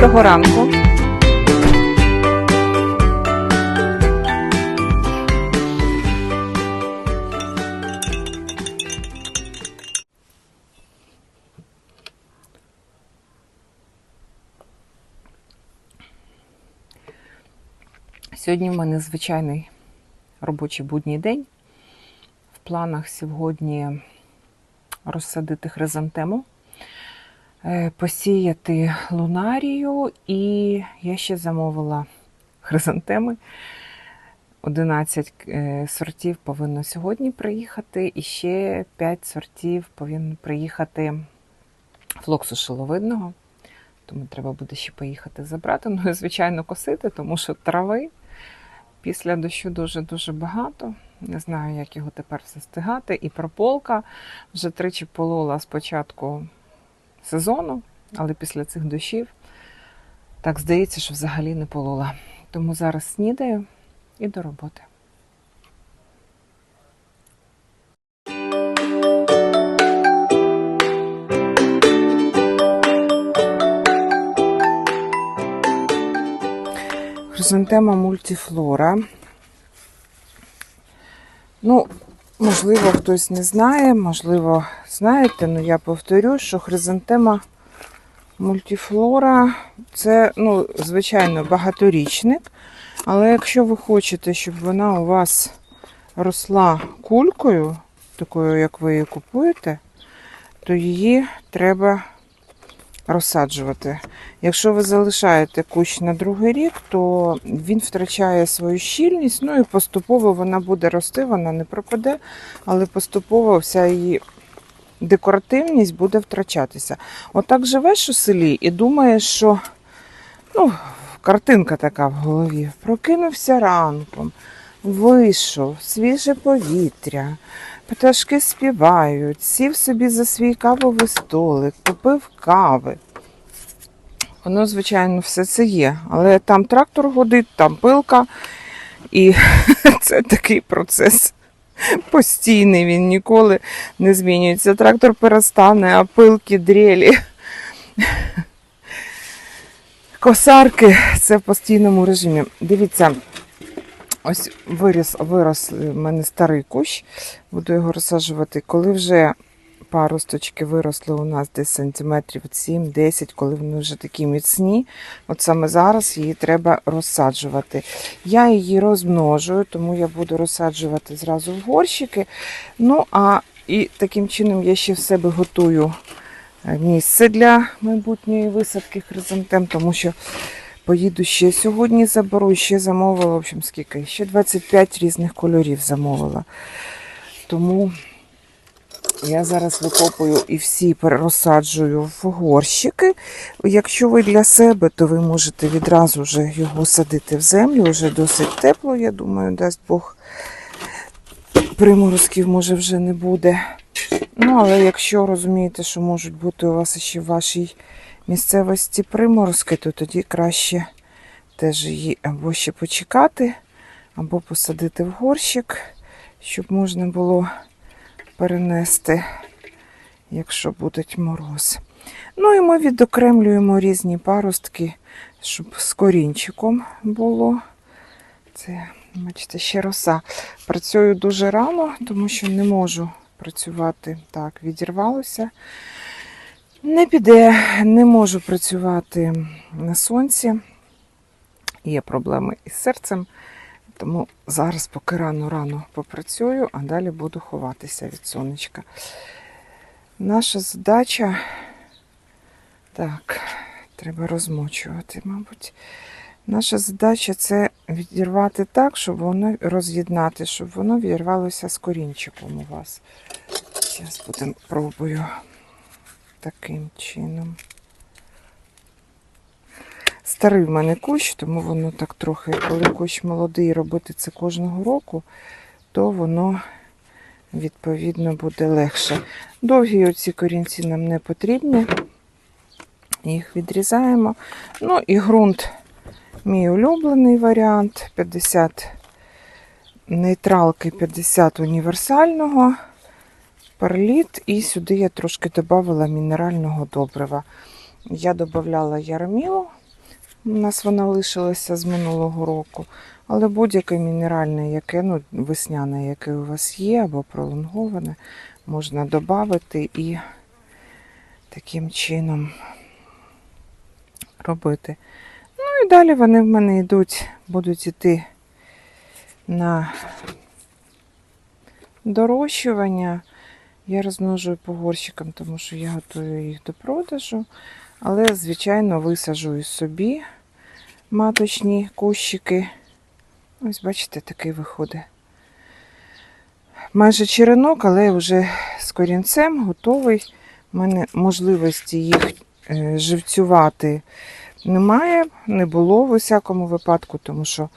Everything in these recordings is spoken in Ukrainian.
Доброго ранку. Сьогодні в мене звичайний робочий будній день. В планах сьогодні розсадити хризантему, посіяти лунарію, і я ще замовила хризантеми. 11 е, сортів повинно сьогодні приїхати, і ще 5 сортів повинно приїхати флоксу шиловидного. Тому треба буде ще поїхати забрати. Ну і, звичайно, косити, тому що трави після дощу дуже-дуже багато. Не знаю, як його тепер застигати. І прополка вже тричі полола з початку сезону, але після цих дощів так здається, що взагалі не полола. Тому зараз снідаю і до роботи. Хризантема мультифлора. Ну, можливо, хтось не знає, можливо, знаєте, але я повторю, що хризантема мультифлора це, ну, звичайно, багаторічник. Але якщо ви хочете, щоб вона у вас росла кулькою, такою, як ви її купуєте, то її треба розсаджувати. Якщо ви залишаєте кущ на другий рік, то він втрачає свою щільність, ну і поступово вона буде рости, вона не пропаде, але поступово вся її декоративність буде втрачатися. Отак живеш у селі і думаєш, що ну, картинка така в голові. Прокинувся ранком, вийшов, свіже повітря, пташки співають, сів собі за свій кавовий столик, купив кави. Воно, звичайно, все це є. Але там трактор годить, там пилка. І це такий процес постійний, він ніколи не змінюється. Трактор перестане, а пилки, дрелі. Косарки це в постійному режимі. Дивіться, ось виріс, вирос в мене старий кущ, буду його розсаджувати. Коли вже паросточки виросли у нас десь сантиметрів 7-10, коли вони вже такі міцні, от саме зараз її треба розсаджувати. Я її розмножую, тому я буду розсаджувати зразу в горщики. Ну, а і таким чином я ще в себе готую е, місце для майбутньої висадки хризантем, тому що поїду ще сьогодні заберу, ще замовила, в общем, скільки? Ще 25 різних кольорів замовила. Тому я зараз викопую і всі перерозсаджую в горщики. Якщо ви для себе, то ви можете відразу вже його садити в землю, вже досить тепло, я думаю, дасть Бог. Приморозків може вже не буде. Ну, але якщо розумієте, що можуть бути у вас ще в вашій місцевості приморозки, то тоді краще теж її або ще почекати, або посадити в горщик, щоб можна було перенести, якщо буде мороз. Ну і ми відокремлюємо різні паростки, щоб з корінчиком було. Це, бачите, ще роса. Працюю дуже рано, тому що не можу працювати так, відірвалося. Не піде, не можу працювати на сонці. Є проблеми із серцем. Тому зараз поки рано-рано попрацюю, а далі буду ховатися від сонечка. Наша задача, так, треба розмочувати, мабуть. Наша задача це відірвати так, щоб воно роз'єднати, щоб воно відірвалося з корінчиком у вас. Зараз будемо пробую таким чином. Старий в мене кущ, тому воно так трохи, коли кущ молодий, робити це кожного року, то воно відповідно буде легше. Довгі оці корінці нам не потрібні. Їх відрізаємо. Ну і ґрунт, мій улюблений варіант 50 нейтралки, 50 універсального, перліт, і сюди я трошки додавала мінерального добрива. Я додавала ярмілу У нас вона лишилася з минулого року. Але будь-яке мінеральне, яке, ну, весняне, яке у вас є, або пролонговане, можна додати і таким чином робити. Ну і далі вони в мене йдуть, будуть йти на дорощування. Я розмножую по горщикам, тому що я готую їх до продажу. Але, звичайно, висаджу і собі маточні кущики. Ось, бачите, такий виходить. Майже черенок, але вже з корінцем готовий. У мене можливості їх е, живцювати немає, не було в усякому випадку, тому що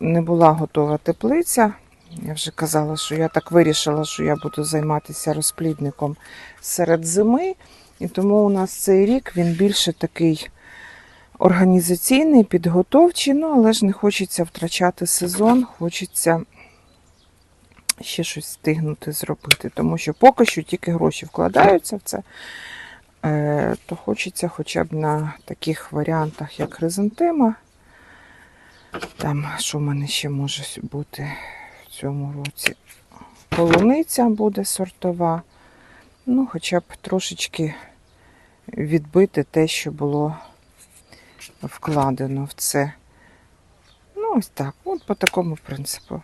не була готова теплиця. Я вже казала, що я так вирішила, що я буду займатися розплідником серед зими. І тому у нас цей рік він більше такий організаційний, підготовчий, ну але ж не хочеться втрачати сезон, хочеться ще щось встигнути зробити. Тому що поки що тільки гроші вкладаються в це, е, то хочеться хоча б на таких варіантах, як хризантема. Там, що в мене ще може бути цьому році? Полуниця буде сортова. Ну, хоча б трошечки відбити те, що було вкладено в це. Ну, ось так, от по такому принципу.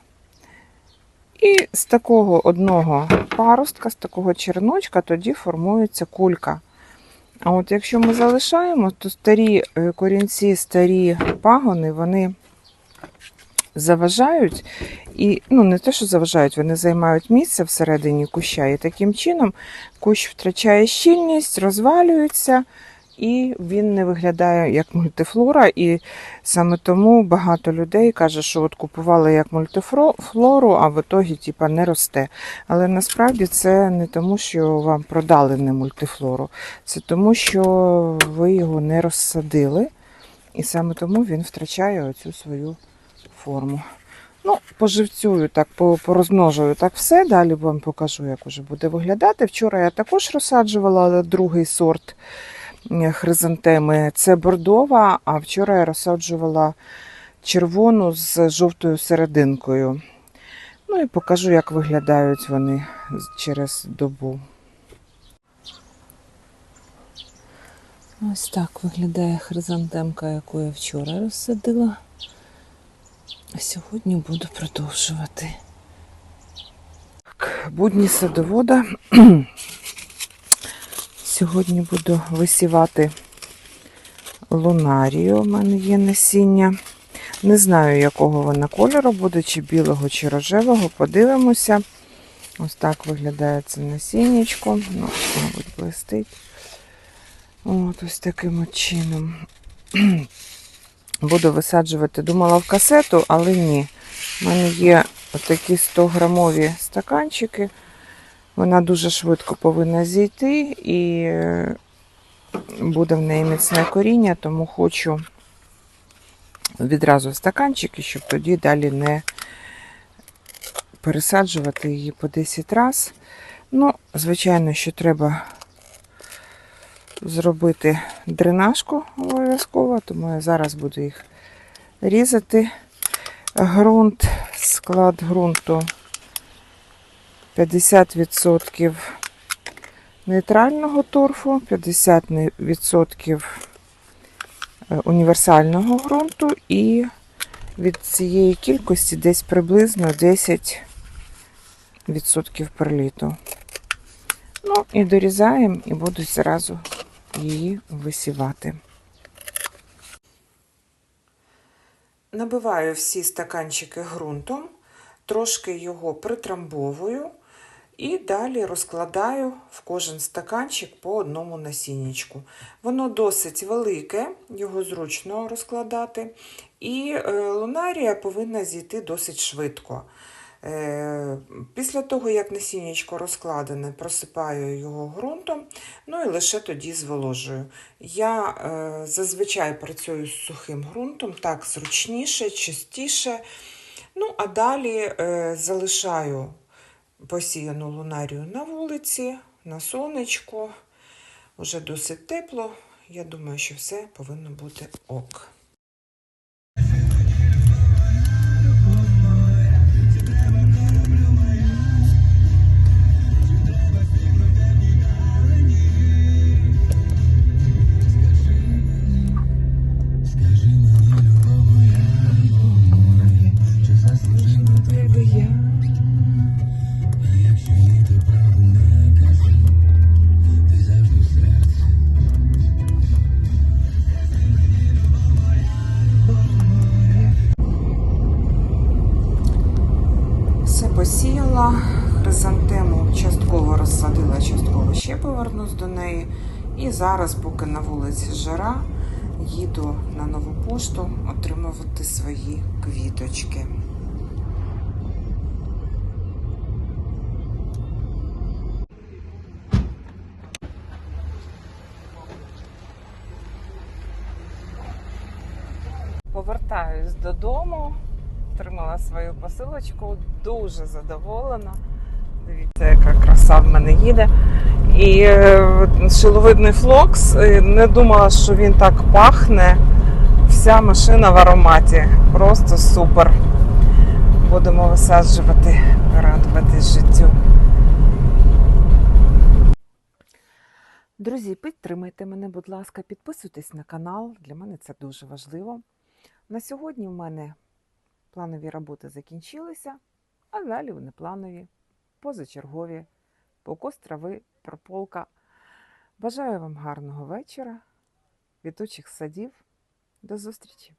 І з такого одного паростка, з такого черночка, тоді формується кулька. А от якщо ми залишаємо, то старі е, корінці, старі пагони, вони заважають. І, ну, не те, що заважають, вони займають місце всередині куща. І таким чином кущ втрачає щільність, розвалюється, і він не виглядає як мультифлора. І саме тому багато людей каже, що от купували як мультифлору, а в ітогі типа, не росте. Але насправді це не тому, що вам продали не мультифлору, це тому, що ви його не розсадили. І саме тому він втрачає оцю свою форму. Ну, поживцюю, так, порозмножую так все. Далі вам покажу, як уже буде виглядати. Вчора я також розсаджувала другий сорт хризантеми. Це бордова, а вчора я розсаджувала червону з жовтою серединкою. Ну і покажу, як виглядають вони через добу. Ось так виглядає хризантемка, яку я вчора розсадила. А сьогодні буду продовжувати. Будні садовода. Сьогодні буду висівати лунарію. У мене є насіння. Не знаю, якого вона кольору буде, чи білого, чи рожевого. Подивимося. Ось так виглядає це насіннячко. Ну, мабуть, блистить. От ось таким от чином. Буду висаджувати, думала в касету, але ні. У мене є такі 100-грамові стаканчики. Вона дуже швидко повинна зійти і е, буде в неї міцне коріння, тому хочу відразу стаканчики, щоб тоді далі не пересаджувати її по 10 разів. Ну, звичайно, що треба зробити дренажку обов'язково, тому я зараз буду їх різати. Грунт, склад ґрунту 50% нейтрального торфу, 50% е, універсального ґрунту і від цієї кількості десь приблизно 10% перліту. Ну і дорізаємо і буду зразу її висівати. Набиваю всі стаканчики ґрунтом, трошки його притрамбовую і далі розкладаю в кожен стаканчик по одному насіннячку. Воно досить велике, його зручно розкладати, і е, лунарія повинна зійти досить швидко. Е, Після того, як насіннячко розкладене, просипаю його ґрунтом, ну і лише тоді зволожую. Я е, зазвичай працюю з сухим ґрунтом, так зручніше, чистіше. Ну, а далі е, залишаю посіяну лунарію на вулиці, на сонечку. Уже досить тепло. Я думаю, що все повинно бути ок. Повернусь до неї. І зараз, поки на вулиці жара, їду на нову пошту отримувати свої квіточки. Повертаюсь додому, отримала свою посилочку, дуже задоволена. Дивіться, яка краса в мене їде. І е, шиловидний флокс, е, не думала, що він так пахне. Вся машина в ароматі. Просто супер. Будемо висаджувати, радуватись життю. Друзі, підтримайте мене, будь ласка, підписуйтесь на канал. Для мене це дуже важливо. На сьогодні в мене планові роботи закінчилися, а далі вони планові, позачергові, покос трави, прополка. Бажаю вам гарного вечора, квітучих садів. До зустрічі!